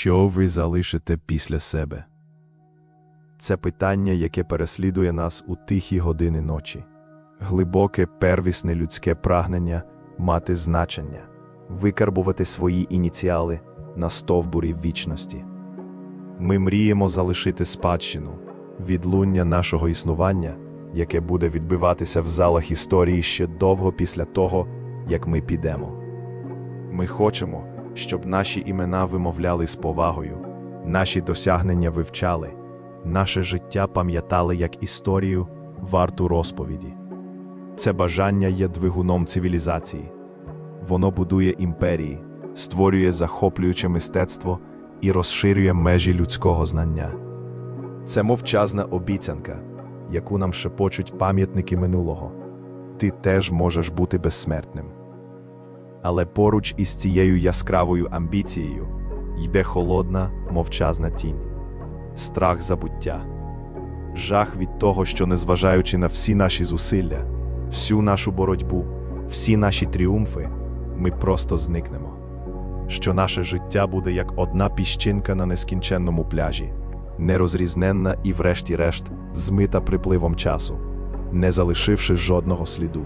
Що ви залишите після себе? Це питання, яке переслідує нас у тихі години ночі. Глибоке, первісне людське прагнення мати значення, викарбувати свої ініціали на стовбурі вічності. Ми мріємо залишити спадщину, відлуння нашого існування, яке буде відбиватися в залах історії ще довго після того, як ми підемо. Ми хочемо, щоб наші імена вимовляли з повагою, наші досягнення вивчали, наше життя пам'ятали як історію, варту розповіді. Це бажання є двигуном цивілізації. Воно будує імперії, створює захоплююче мистецтво і розширює межі людського знання. Це мовчазна обіцянка, яку нам шепочуть пам'ятники минулого. Ти теж можеш бути безсмертним. Але поруч із цією яскравою амбіцією йде холодна, мовчазна тінь, страх забуття, жах від того, що, незважаючи на всі наші зусилля, всю нашу боротьбу, всі наші тріумфи, ми просто зникнемо. Що наше життя буде як одна піщинка на нескінченному пляжі, нерозрізненна і, врешті-решт, змита припливом часу, не залишивши жодного сліду.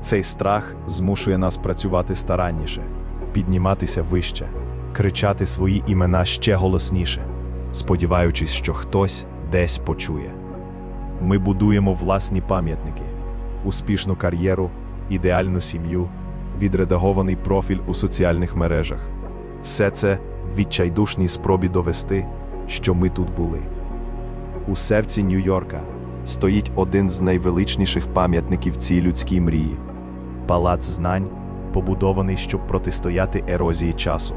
Цей страх змушує нас працювати старанніше, підніматися вище, кричати свої імена ще голосніше, сподіваючись, що хтось десь почує. Ми будуємо власні пам'ятники, успішну кар'єру, ідеальну сім'ю, відредагований профіль у соціальних мережах. Все це в відчайдушній спробі довести, що ми тут були. У серці Нью-Йорка стоїть один з найвеличніших пам'ятників цій людській мрії палац знань, побудований, щоб протистояти ерозії часу,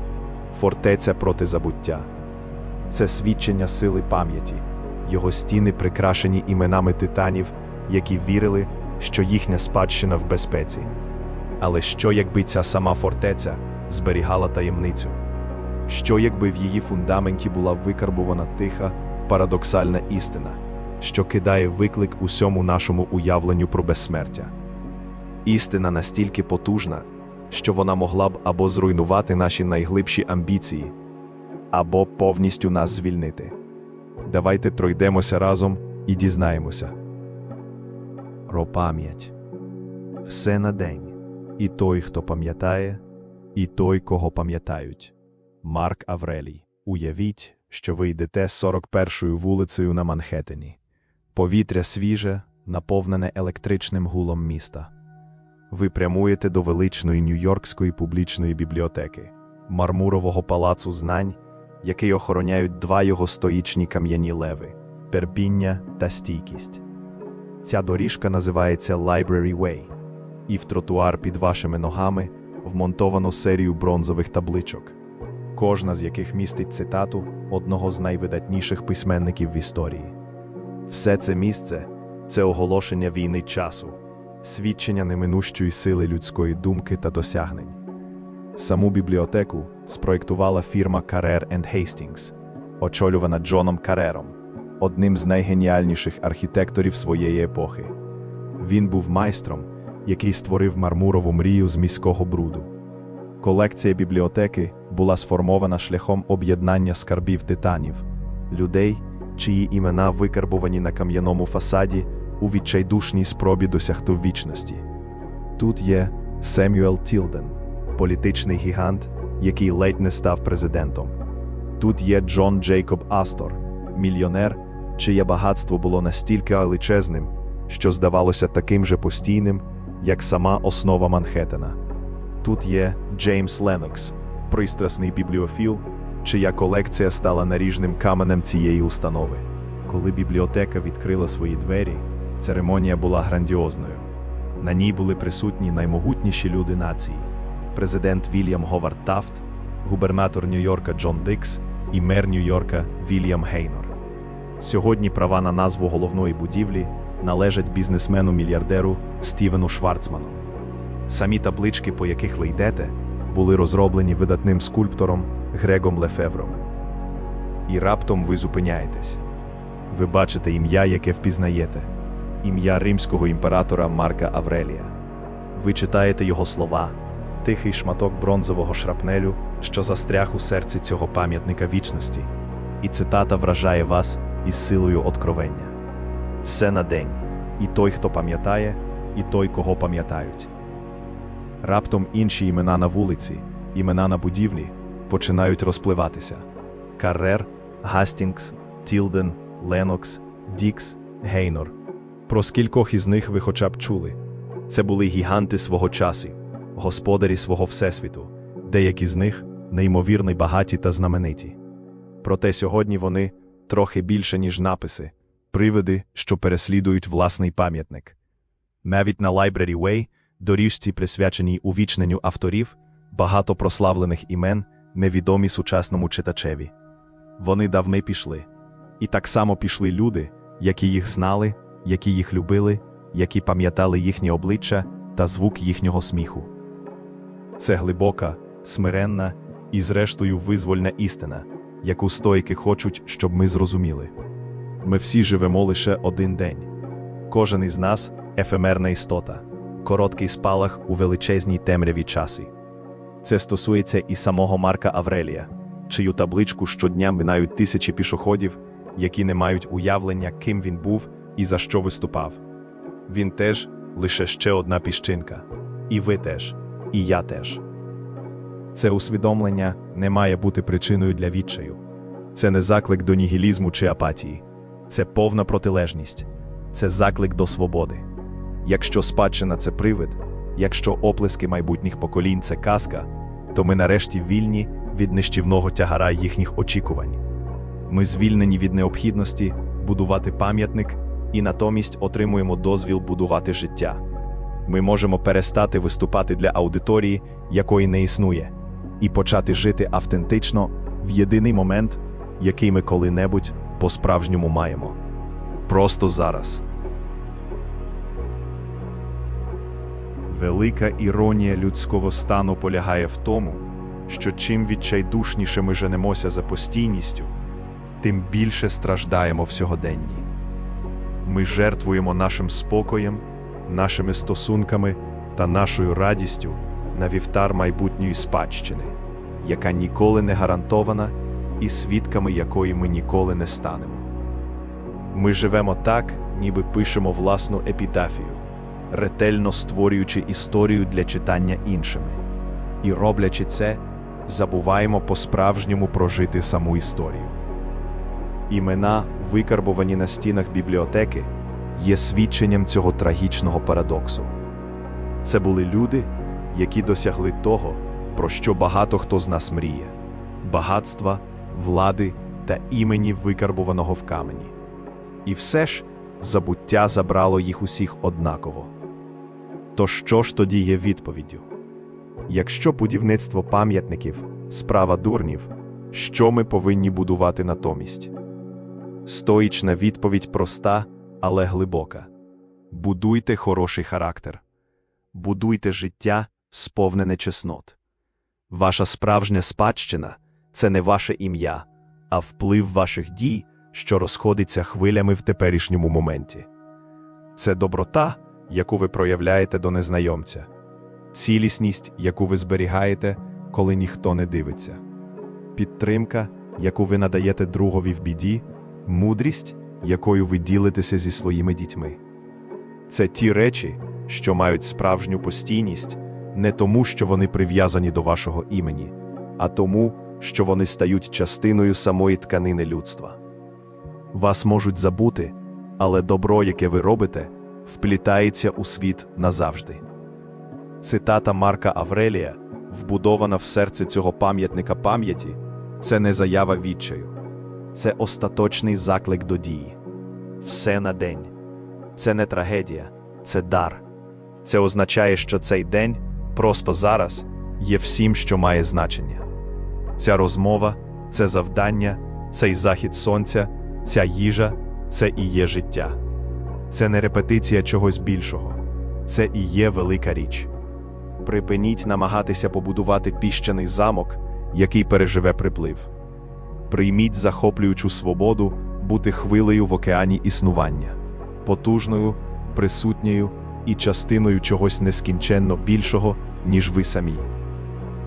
фортеця проти забуття. Це свідчення сили пам'яті, його стіни прикрашені іменами титанів, які вірили, що їхня спадщина в безпеці. Але що, якби ця сама фортеця зберігала таємницю? Що, якби в її фундаменті була викарбувана тиха, парадоксальна істина, що кидає виклик усьому нашому уявленню про безсмертя? Істина настільки потужна, що вона могла б або зруйнувати наші найглибші амбіції, або повністю нас звільнити. Давайте пройдемося разом і дізнаємося. Про пам'ять. Все на день. І той, хто пам'ятає, і той, кого пам'ятають. Марк Аврелій. Уявіть, що ви йдете 41-ю вулицею на Манхеттені. Повітря свіже, наповнене електричним гулом міста. Ви прямуєте до величної Нью-Йоркської публічної бібліотеки, мармурового палацу знань, який охороняють два його стоїчні кам'яні леви терпіння та стійкість. Ця доріжка називається Library Way, і в тротуар під вашими ногами вмонтовано серію бронзових табличок, кожна з яких містить цитату одного з найвидатніших письменників в історії. Все це місце це оголошення війни часу свідчення неминущої сили людської думки та досягнень. Саму бібліотеку спроєктувала фірма Carrer Hastings, очолювана Джоном Карером, одним з найгеніальніших архітекторів своєї епохи. Він був майстром, який створив мармурову мрію з міського бруду. Колекція бібліотеки була сформована шляхом об'єднання скарбів титанів, людей, чиї імена викарбувані на кам'яному фасаді у відчайдушній спробі досягти вічності. Тут є Семюел Тілден, політичний гігант, який ледь не став президентом. Тут є Джон Джейкоб Астор, мільйонер, чиє багатство було настільки величезним, що здавалося таким же постійним, як сама основа Манхеттена. Тут є Джеймс Ленокс, пристрасний бібліофіл, чия колекція стала наріжним каменем цієї установи. Коли бібліотека відкрила свої двері, Церемонія була грандіозною. На ній були присутні наймогутніші люди нації: президент Вільям Говард Тафт, губернатор Нью-Йорка Джон Дикс і мер Нью-Йорка Вільям Гейнор. Сьогодні права на назву головної будівлі належать бізнесмену-мільярдеру Стівену Шварцману. Самі таблички, по яких ви йдете, були розроблені видатним скульптором Грегом Лефевром. І раптом ви зупиняєтесь. Ви бачите ім'я, яке впізнаєте ім'я римського імператора Марка Аврелія. Ви читаєте його слова, тихий шматок бронзового шрапнелю, що застряг у серці цього пам'ятника вічності, і цитата вражає вас із силою откровення. Все на день, і той, хто пам'ятає, і той, кого пам'ятають. Раптом інші імена на вулиці, імена на будівлі починають розпливатися: Каррер, Гастінгс, Тілден, Ленокс, Дікс, Гейнор. Про скількох із них ви хоча б чули. Це були гіганти свого часу, господарі свого всесвіту, деякі з них неймовірно багаті та знамениті. Проте сьогодні вони трохи більше, ніж написи, привиди, що переслідують власний пам'ятник. Навіть на Library Way, доріжці, присвяченій увічненню авторів, багато прославлених імен, невідомі сучасному читачеві. Вони давно пішли. І так само пішли люди, які їх знали, які їх любили, які пам'ятали їхні обличчя та звук їхнього сміху. Це глибока, смиренна і, зрештою, визвольна істина, яку стоїки хочуть, щоб ми зрозуміли. Ми всі живемо лише один день. Кожен із нас ефемерна істота, короткий спалах у величезній темряві часі. Це стосується і самого Марка Аврелія, чию табличку щодня минають тисячі пішоходів, які не мають уявлення, ким він був і за що виступав. Він теж лише ще одна піщинка. І ви теж, і я теж. Це усвідомлення не має бути причиною для відчаю. Це не заклик до нігілізму чи апатії, це повна протилежність, це заклик до свободи. Якщо спадщина це привид, якщо оплески майбутніх поколінь це казка, то ми нарешті вільні від нищівного тягара їхніх очікувань. Ми звільнені від необхідності будувати пам'ятник і натомість отримуємо дозвіл будувати життя. Ми можемо перестати виступати для аудиторії, якої не існує, і почати жити автентично в єдиний момент, який ми коли-небудь по-справжньому маємо. Просто зараз. Велика іронія людського стану полягає в тому, що чим відчайдушніше ми женемося за постійністю, тим більше страждаємо в сьогоденні. Ми жертвуємо нашим спокоєм, нашими стосунками та нашою радістю на вівтар майбутньої спадщини, яка ніколи не гарантована і свідками якої ми ніколи не станемо. Ми живемо так, ніби пишемо власну епітафію, ретельно створюючи історію для читання іншими. І роблячи це, забуваємо по-справжньому прожити саму історію. Імена, викарбовані на стінах бібліотеки, є свідченням цього трагічного парадоксу. Це були люди, які досягли того, про що багато хто з нас мріє багатства, влади та імені, викарбуваного в камені. І все ж забуття забрало їх усіх однаково. То що ж тоді є відповіддю? Якщо будівництво пам'ятників справа дурнів, що ми повинні будувати натомість? Стоїчна відповідь проста, але глибока. Будуйте хороший характер, будуйте життя, сповнене чеснот. Ваша справжня спадщина це не ваше ім'я, а вплив ваших дій, що розходиться хвилями в теперішньому моменті. Це доброта, яку ви проявляєте до незнайомця, цілісність, яку ви зберігаєте, коли ніхто не дивиться, підтримка, яку ви надаєте другові в біді, мудрість, якою ви ділитеся зі своїми дітьми. Це ті речі, що мають справжню постійність, не тому, що вони прив'язані до вашого імені, а тому, що вони стають частиною самої тканини людства. Вас можуть забути, але добро, яке ви робите, вплітається у світ назавжди. Цитата Марка Аврелія, вбудована в серце цього пам'ятника пам'яті, це не заява відчаю, це остаточний заклик до дії. Все на день. Це не трагедія, це дар. Це означає, що цей день, просто зараз, є всім, що має значення. Ця розмова, це завдання, цей захід сонця, ця їжа це і є життя. Це не репетиція чогось більшого, це і є велика річ. Припиніть намагатися побудувати піщаний замок, який переживе приплив. Прийміть захоплюючу свободу бути хвилею в океані існування, потужною, присутньою і частиною чогось нескінченно більшого, ніж ви самі.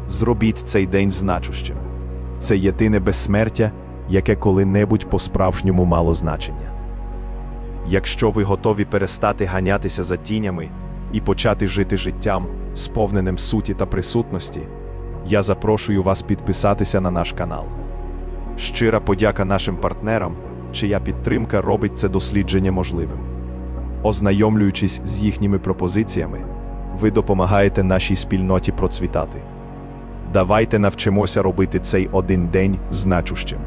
Зробіть цей день значущим. Це єдине безсмертя, яке коли-небудь по-справжньому мало значення. Якщо ви готові перестати ганятися за тінями і почати жити життям, сповненим суті та присутності, я запрошую вас підписатися на наш канал. Щира подяка нашим партнерам, чия підтримка робить це дослідження можливим. Ознайомлюючись з їхніми пропозиціями, ви допомагаєте нашій спільноті процвітати. Давайте навчимося робити цей один день значущим.